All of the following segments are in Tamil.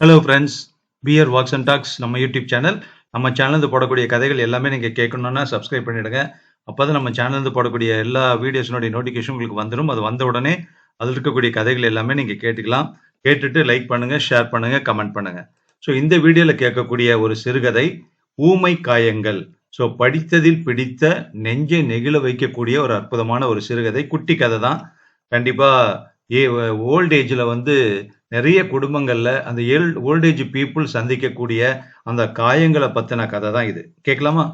Hello friends bear walks and talks நம்ம யூடியூப் சேனல் நம்ம சேனல்ந்து போடக்கூடிய கதைகள் எல்லாமே நீங்கள் கேட்கணுன்னா சப்ஸ்கிரைப் பண்ணிவிடுங்க அப்போ தான் நம்ம சேனல்ந்து போடக்கூடிய எல்லா வீடியோஸினுடைய நோட்டிஃபிகேஷன் உங்களுக்கு வந்துடும் அது வந்த உடனே அதில் இருக்கக்கூடிய கதைகள் எல்லாமே நீங்கள் கேட்டுக்கலாம். கேட்டுட்டு லைக் பண்ணுங்கள் ஷேர் பண்ணுங்கள் கமெண்ட் பண்ணுங்கள் ஸோ இந்த வீடியோவில் கேட்கக்கூடிய ஒரு சிறுகதை ஊமை காயங்கள். ஸோ படித்ததில் பிடித்த நெஞ்சை நெகிழ வைக்கக்கூடிய ஒரு அற்புதமான ஒரு சிறுகதை. குட்டி கதை தான். கண்டிப்பாக ஏ ஓல்ட் ஏஜில் வந்து நிறைய குடும்பங்கள்ல அந்த ஏல் ஓல்டேஜ் பீப்புள் சந்திக்கக்கூடிய அந்த காயங்களை பத்தின கதை தான் இது. கேட்கலாமா?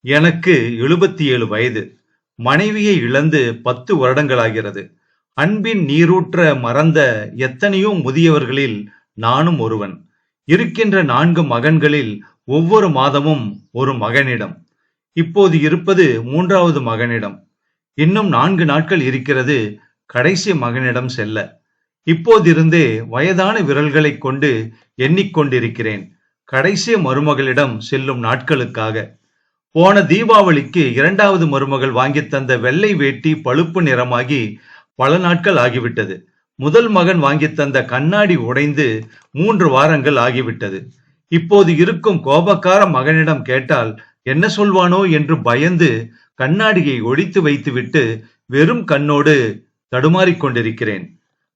எனக்கு எழுபத்தி ஏழு வயது. மனைவியை இழந்து பத்து வருடங்களாகிறது. அன்பின் நீரூற்ற மறந்த எத்தனையோ முதியவர்களில் நானும் ஒருவன். இருக்கின்ற நான்கு மகன்களில் ஒவ்வொரு மாதமும் ஒரு மகனிடம். இப்போது இருப்பது மூன்றாவது மகனிடம். இன்னும் நான்கு நாட்கள் இருக்கிறது. கடைசி மகனிடம் செல்ல இப்போதிருந்தே வயதான விரல்களை கொண்டு எண்ணிக்கொண்டிருக்கிறேன். கடைசி மருமகளிடம் செல்லும் நாட்களுக்காக. போன தீபாவளிக்கு இரண்டாவது மருமகள் வாங்கி தந்த வெள்ளை வேட்டி பழுப்பு நிறமாகி பல நாட்கள் ஆகிவிட்டது. முதல் மகன் வாங்கி தந்த கண்ணாடி உடைந்து மூன்று வாரங்கள் ஆகிவிட்டது. இப்போது இருக்கும் கோபக்கார மகனிடம் கேட்டால் என்ன சொல்வானோ? என்று பயந்து கண்ணாடியை ஒழித்து வைத்துவிட்டு வெறும் கண்ணோடு தடுமாறிக் கொண்டிருக்கிறேன்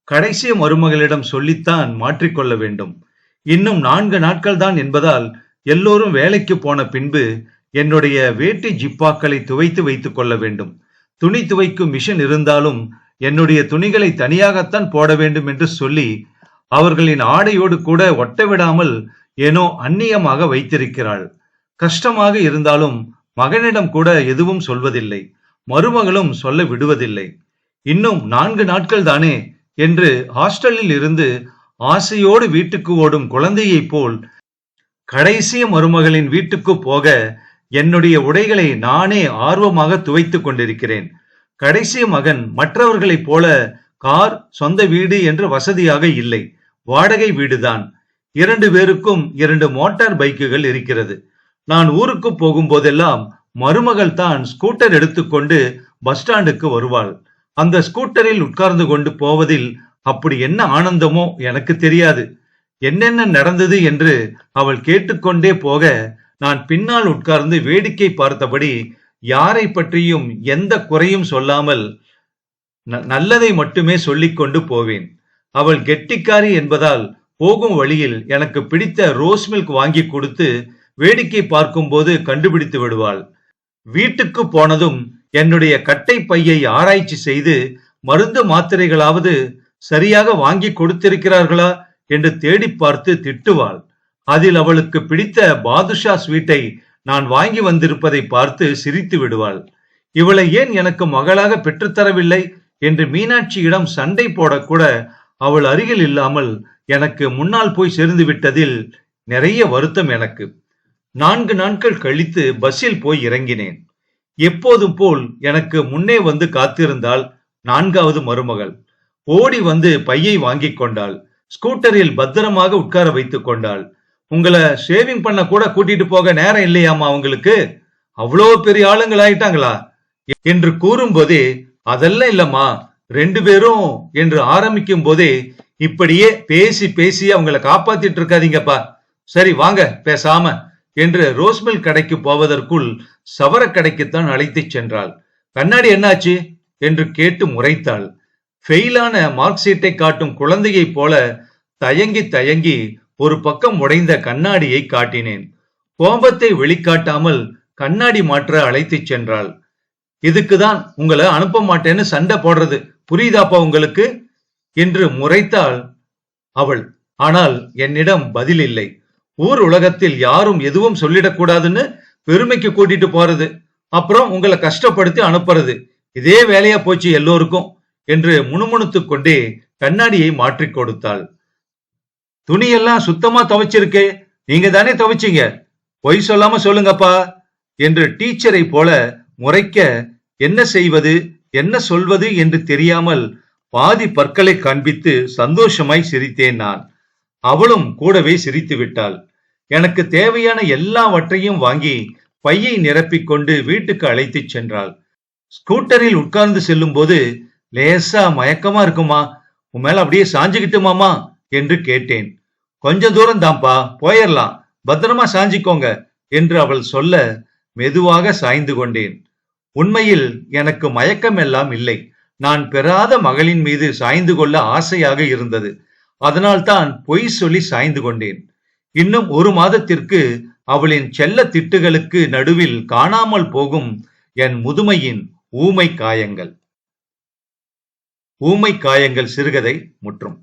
கடைசி மருமகளிடம் சொல்லித்தான் மாற்றிக்கொள்ள வேண்டும். இன்னும் நான்கு நாட்கள் தான் என்பதால் எல்லோரும் வேலைக்கு போன பின்பு என்னுடைய வேட்டி ஜிப்பாக்களை துவைத்து வைத்துக் கொள்ள வேண்டும். துணி துவைக்கும் மிஷின் இருந்தாலும் என்னுடைய துணிகளை தனியாகத்தான் போட வேண்டும் என்று சொல்லி அவர்களின் ஆடையோடு கூட ஒட்ட விடாமல் ஏனோ அந்நியமாக வைத்திருக்கிறாள். கஷ்டமாக இருந்தாலும் மகனிடம் கூட எதுவும் சொல்வதில்லை. மருமகளும் சொல்ல விடுவதில்லை. இன்னும் நான்கு நாட்கள் தானே என்று ஹாஸ்டலில் இருந்து ஆசையோடு வீட்டுக்கு ஓடும் குழந்தையைப் போல் கடைசி மருமகளின் வீட்டுக்கு போக என்னுடைய உடைகளை நானே ஆர்வமாக துவைத்துக் கொண்டிருக்கிறேன். கடைசி மகன் மற்றவர்களைப் போல கார் சொந்த வீடு என்று வசதியாக இல்லை. வாடகை வீடுதான். இரண்டு பேருக்கும் இரண்டு மோட்டார் பைக்குகள் இருக்கிறது. நான் ஊருக்கு போகும் போதெல்லாம் மருமகள் தான் ஸ்கூட்டர் எடுத்துக்கொண்டு பஸ் ஸ்டாண்டுக்கு வருவாள். அந்த ஸ்கூட்டரில் உட்கார்ந்து கொண்டு போவதில் அப்படி என்ன ஆனந்தமோ எனக்கு தெரியாது. என்னென்ன நடந்தது என்று அவள் கேட்டுக்கொண்டே போக நான் பின்னால் உட்கார்ந்து வேடிக்கை பார்த்தபடி யாரை பற்றியும் எந்த குறையும் சொல்லாமல் நல்லதை மட்டுமே சொல்லிக்கொண்டு போவேன். அவள் கெட்டிக்காரி என்பதால் போகும் வழியில் எனக்கு பிடித்த ரோஸ் மில்க் வாங்கி கொடுத்து வேடிக்கை பார்க்கும்போது கண்டுபிடித்து விடுவாள். வீட்டுக்கு போனதும் என்னுடைய கட்டை பையை ஆராய்ச்சி செய்து மருந்து மாத்திரைகளாவது சரியாக வாங்கி கொடுத்திருக்கிறார்களா என்று தேடி பார்த்து திட்டுவாள். அதில் அவளுக்கு பிடித்த பாதுஷா ஸ்வீட்டை நான் வாங்கி வந்திருப்பதை பார்த்து சிரித்து விடுவாள். இவளை ஏன் எனக்கு மகளாக பெற்றுத்தரவில்லை? என்று மீனாட்சியிடம் சண்டை போடக்கூட அவள் அருகில் இல்லாமல் எனக்கு முன்னால் போய் சேர்ந்து விட்டதில் நிறைய வருத்தம் எனக்கு. நான்கு நாட்கள் கழித்து பஸ்ஸில் போய் இறங்கினேன். எப்போதும் போல் எனக்கு முன்னே வந்து காத்திருந்தாள் நான்காவது மருமகள். ஓடி வந்து பையை வாங்கி கொண்டாள். ஸ்கூட்டரில் பத்திரமாக உட்கார வைத்துக் கொண்டாள். உங்களை ஷேவிங் பண்ண கூட கூட்டிட்டு போக நேரம் இல்லையாமா அவங்களுக்கு அவ்வளோ பெரிய ஆளுங்கள் ஆயிட்டாங்களா? என்று கூறும்போதே அதெல்லாம் இல்லம்மா ரெண்டு பேரும் என்று ஆரம்பிக்கும் போதே இப்படியே பேசி பேசி அவங்கள காப்பாத்திட்டு இருக்காதீங்கப்பா. சரி வாங்க பேசாம. என்று ரோஸ்மில் கடைக்கு போவதற்குள் சவர கடைக்குத்தான் அழைத்துச் சென்றாள். கண்ணாடி என்னாச்சு? என்று கேட்டு முறைத்தாள். ஃபெயிலான மார்க் ஷீட்டை காட்டும் குழந்தையைப் போல தயங்கி தயங்கி ஒரு பக்கம் உடைந்த கண்ணாடியை காட்டினேன். கோபத்தை வெளிக்காட்டாமல் கண்ணாடி மாற்ற அழைத்துச் சென்றாள். இதுக்குதான் உங்களை அனுப்ப மாட்டேன்னு சண்டை போடுறது. புரியுதாப்பா உங்களுக்கு? என்று முறைத்தாள். அவள் ஆனால் என்னிடம் பதில் இல்லை. ஊர் உலகத்தில் யாரும் எதுவும் சொல்லிடக்கூடாதுன்னு பெருமைக்கு கூட்டிட்டு போறது அப்புறம் உங்களை கஷ்டப்படுத்தி அனுப்புறது இதே வேலையா போச்சு எல்லோருக்கும் என்று முணுமுணுத்து கொண்டே கண்ணாடியை மாற்றி கொடுத்தாள். துணியெல்லாம் சுத்தமா துவைச்சிருக்கே நீங்க தானே துவைச்சிங்க? பொய் சொல்லாம சொல்லுங்கப்பா என்று டீச்சரை போல முறைக்க என்ன செய்வது என்ன சொல்வது என்று தெரியாமல் பாதி பற்களை காண்பித்து சந்தோஷமாய் சிரித்தேன் நான். அவளும் கூடவே சிரித்து விட்டாள். எனக்கு தேவையான எல்லாவற்றையும் வாங்கி பையை நிரப்பிக் கொண்டு வீட்டுக்கு அழைத்துச் சென்றாள். ஸ்கூட்டரில் உட்கார்ந்து செல்லும் போது லேசா மயக்கமா இருக்குமா? உன் மேல அப்படியே சாஞ்சுக்கிட்டுமாமா? என்று கேட்டேன். கொஞ்ச தூரம் தான்ப்பா போயிடலாம் பத்திரமா சாஞ்சிக்கோங்க என்று அவள் சொல்ல மெதுவாக சாய்ந்து கொண்டேன். உண்மையில் எனக்கு மயக்கம் எல்லாம் இல்லை. நான் பெறாத மகளின் மீது சாய்ந்து கொள்ள ஆசையாக இருந்தது. அதனால்தான் பொய் சொல்லி சாய்ந்து கொண்டேன். இன்னும் ஒரு மாதத்திற்கு அவளின் செல்ல திட்டுகளுக்கு நடுவில் காணாமல் போகும் என் முதுமையின் ஊமை காயங்கள் ஊமை காயங்கள் சிறுகதை முற்றும்.